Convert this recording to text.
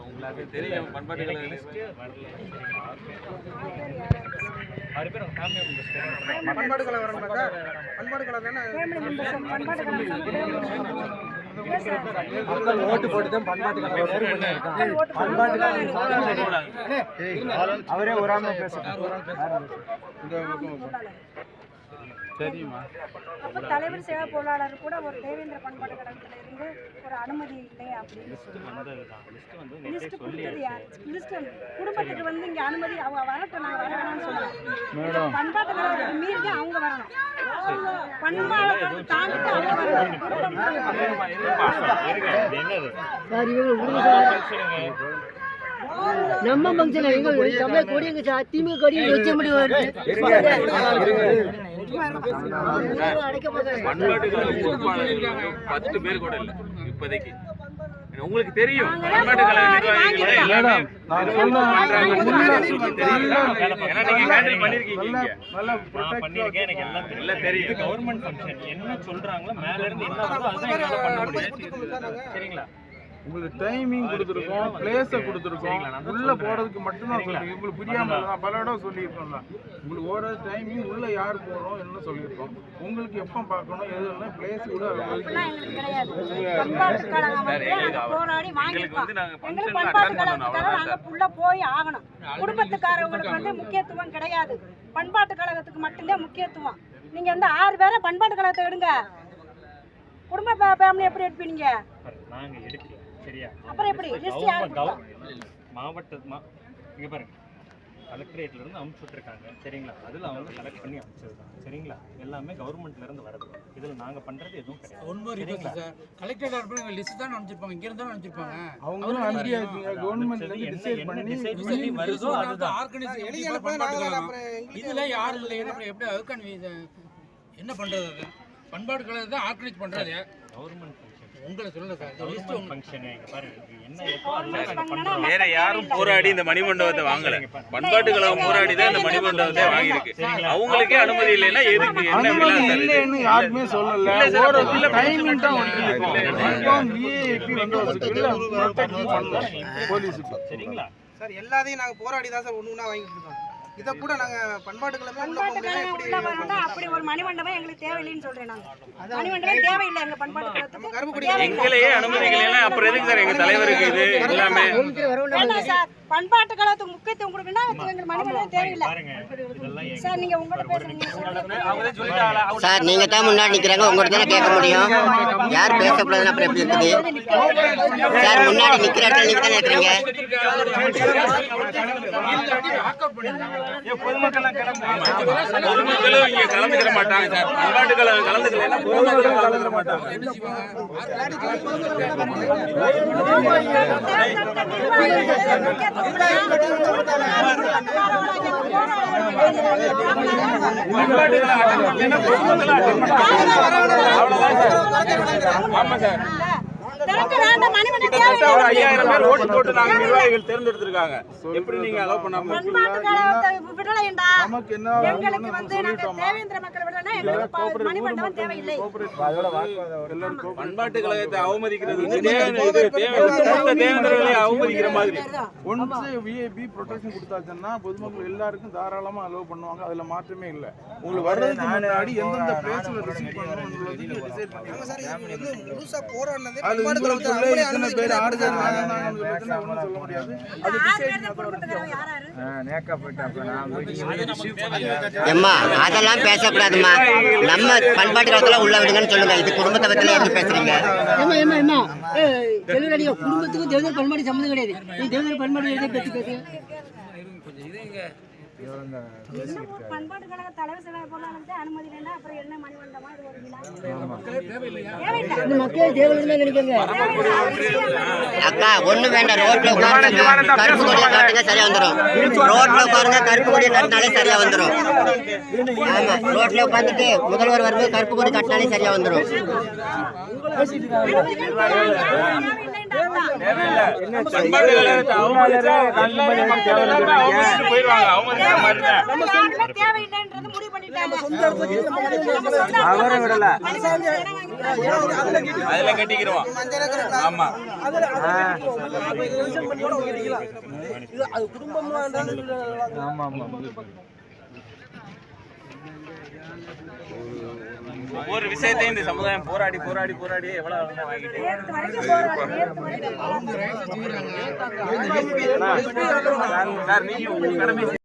உங்களுக்கு தெரியும் பண்பாட்டு கலை பண்பாடு கலை வரணும்னாக்கா பண்பாடு கலை மக்கள் ஓட்டு போட்டு தான் பண்பாட்டு பண்பாட்டு அவரே ஒரு ஆள் அப்ப தலைவர் சேவா பொருளாளர் கூட ஒரு தேவேந்திர பண்பாட்டு கழகத்துல இருந்து ஒரு அனுமதி இல்லை அப்படின்னு லிஸ்ட் கொடுத்தது யார் லிஸ்ட் குடும்பத்துக்கு வந்து இங்க அனுமதி அவங்க வரட்டும் நாங்க வர வேணாம்னு சொல்லலாம் பண்பாட்டு கழகத்துக்கு மீறி தான் அவங்க வரணும் பண்பாடு தாண்டிட்டு அவங்க வரணும் சார் இவங்க விடுங்க சார் நம்ம ஃபங்க்ஷன் எங்க தமிழ் கொடி எங்க சார் திமுக கொடி வச்ச முடியும் பத்து பேர் கூட இல்ல. இப்போதைக்கு. உங்களுக்கு தெரியும். பண்பாட்டு கலை நிர்வாகிகள் தெரியும். கவர்மெண்ட் ஃபங்க்ஷன் என்ன சொல்றாங்களோ மேல இருந்து என்ன சரிங்களா? உங்களுக்கு டைமிங் கொடுத்துருக்கோம் பிளேஸை கொடுத்துருக்கோம். உள்ள போறதுக்கு மட்டும்தான் சொல்றீங்க. உங்களுக்கு புரியாம நான் பல இடம் சொல்லியிருக்கோம்ல உங்களுக்கு ஓடுற டைமிங் உள்ள யார் போறோம் என்ன சொல்லியிருக்கோம் உங்களுக்கு எப்போ பார்க்கணும் எதுனா பிளேஸ் கூட போய் ஆகணும். குடும்பத்துக்காரவங்களுக்கு வந்து முக்கியத்துவம் கிடையாது. பண்பாட்டு கழகத்துக்கு மட்டும்தான் முக்கியத்துவம். நீங்க வந்து ஆறு பேரை பண்பாட்டு கழகத்தை எடுங்க. குடும்ப ஃபேமிலி எப்படி எடுப்பீங்க? சரியா? அப்புறம் எப்படி? கவர்மெண்ட் யார் கொடுத்தா? கவர்- மாவட்ட மா- இங்க பாருங்க. கலெக்டரேட்ல இருந்து அனுப்பிச்சு விட்டுருக்காங்க சரிங்களா? அதுல அவங்க கலெக்ட் பண்ணி அனுப்பிச்சிருக்காங்க சரிங்களா? எல்லாமே கவர்மெண்ட்ல இருந்து வருது இதுல நாங்க பண்றது எதுவும் கிடையாது. ஒன்பது சார். கலெக்டர் அனுப்புறவங்க லிஸ்ட் தான் அனுப்பிச்சிருப்பாங்க. இங்க இருந்தா அனுப்பிச்சிருப்பாங்க. அவங்களும் அங்கேயாச்சுங்க கவர்மெண்ட்ல டிசைட் பண்ணி decide பண்ணி வருதோ அதுதான். இதுல யாரும் இல்லை எப்படி இது? என்ன பண்றது அது? பண்பாடு கலை தான் ஆர்கனைஸ் பண்றது கவர்மெண்ட் உங்களை ஃபங்க்ஷன் பாருங்க வேற யாரும் போராடி இந்த மணிமண்டபத்தை வாங்கல. பண்பாட்டு கழகம் போராடி தான் இந்த மணிமண்டபத்தை வாங்கியிருக்கு. அவங்களுக்கே அனுமதி இல்லைன்னா எதுக்கு? என்ன? இல்லைன்னு யாருமே சொல்லல. டைமிங் தான் விஐபி வந்து போலீஸுக்கு சரிங்களா? சார் எல்லாத்தையும் நாங்க போராடி தான் சார் ஒண்ணு ஒண்ணா வாங்கிட்டு இருக்கோம். இத கூட நாங்க பண்பாட்டு கிழமை பண்பாட்டு உள்ள வரணும்னா அப்படி ஒரு மணிமண்டபம் எங்களுக்கு தேவையில்லைன்னு சொல்றேன் நாங்க. மணிமண்டபம் தேவையில்லை எங்க பண்பாட்டு தேவையில்லை. எங்களையே அனுமதிக்கலைன்னா அப்புறம் எதுக்கு சார் எங்க தலைவருக்கு இது எல்லாமே? சார். பண்பாட்டு கழகத்துக்கு முக்கியத்துவம் கொடுக்கணும்னா எங்களுக்கு தேவையில்லை சார் நீங்க உங்கள்கிட்ட பேசுறீங்க சார் நீங்க தான் முன்னாடி நிக்கிறாங்க உங்கள்கிட்ட தானே கேட்க முடியும் யார் பேசக்கூடாதுன்னு அப்புறம் எப்படி இருக்குது சார் முன்னாடி நிக்கிற இடத்துல நீங்க தானே இருக்கிறீங்க பொதுமக்களும் இங்க கலந்துக்கிற மாட்டாங்க சார் பண்பாட்டு கழகம் கலந்துக்கலைன்னா பொதுமக்களும் கலந்துக்கிற மாட்டாங்க ஆமா சார் கிட்டத்தட்ட ஒரு ஐயாயிரம் பேர் ஓட்டு போட்டு நாங்க நிர்வாகிகள் தேர்ந்தெடுத்திருக்காங்க எப்படி நீங்க அலோவ் பண்ணாம எங்களுக்கு வந்து நாங்க தேவேந்திர மக்கள் விடலைன்னா எங்களுக்கு ப- மணிமண்டபம் தேவையில்லை. பண்பாட்டு கழகத்தை அவமதிக்கிறது தேவேந்திரர்களை அவமதிக்கிற மாதிரி. ஒன்ஸ் விஐபி ப்ரொடெக்ஷன் கொடுத்தாச்சுன்னா பொதுமக்கள் எல்லாருக்கும் தாராளமா அலோவ் பண்ணுவாங்க. அதுல மாற்றமே இல்ல. உங்களுக்கு வர்றதுக்கு முன்னாடி எந்தெந்த பிளேஸ்ல ரிசீவ் பண்ணணும்ன்றதுக்கு டிசைட் பண்ணி முழுசா போராடினதே அது பண்பாட்டு உங்களுக்குள்ள கழகத்துல எத்தனை பேர் சொல்ல முடியாது. அது அதெல்லாம் பேசக்கூடாதும்மா. நம்ம பண்பாட்டு காலத்துல உள்ள விடுங்கன்னு சொல்லுங்க. இது குடும்பத்தை பத்தில எப்படி பேசுறீங்க என்ன குடும்பத்துக்கும் தேவதர் பண்பாடு சம்மந்தம் கிடையாது. நீ தேவதர் பண்பாடு எதை பத்தி தலைவர் அனுமதி அப்புறம் என்ன இது ஒரு அக்கா ஒண்ணு வேண்டாம். ரோட்ல உட்காருங்க. கருப்பு கொடியை காட்டுங்க சரியா வந்துரும். ரோட்ல உட்காருங்க கருப்பு கொடியை காட்டினாலே சரியா வந்துரும். ஆமா ரோட்ல உட்காந்துட்டு முதல்வர் வரும்போது கருப்பு கொடி காட்டினாலே சரியா வந்துரும். அவரை விடல அதுல கட்டிக்கிறோம் ஆமா. ஆமா ஆமா. ஒவ்வொரு விஷயத்தையும் இந்த சமுதாயம் போராடி போராடி போராடி எவ்வளவு வாங்கிட்டு சார் நீங்க உங்க கடமை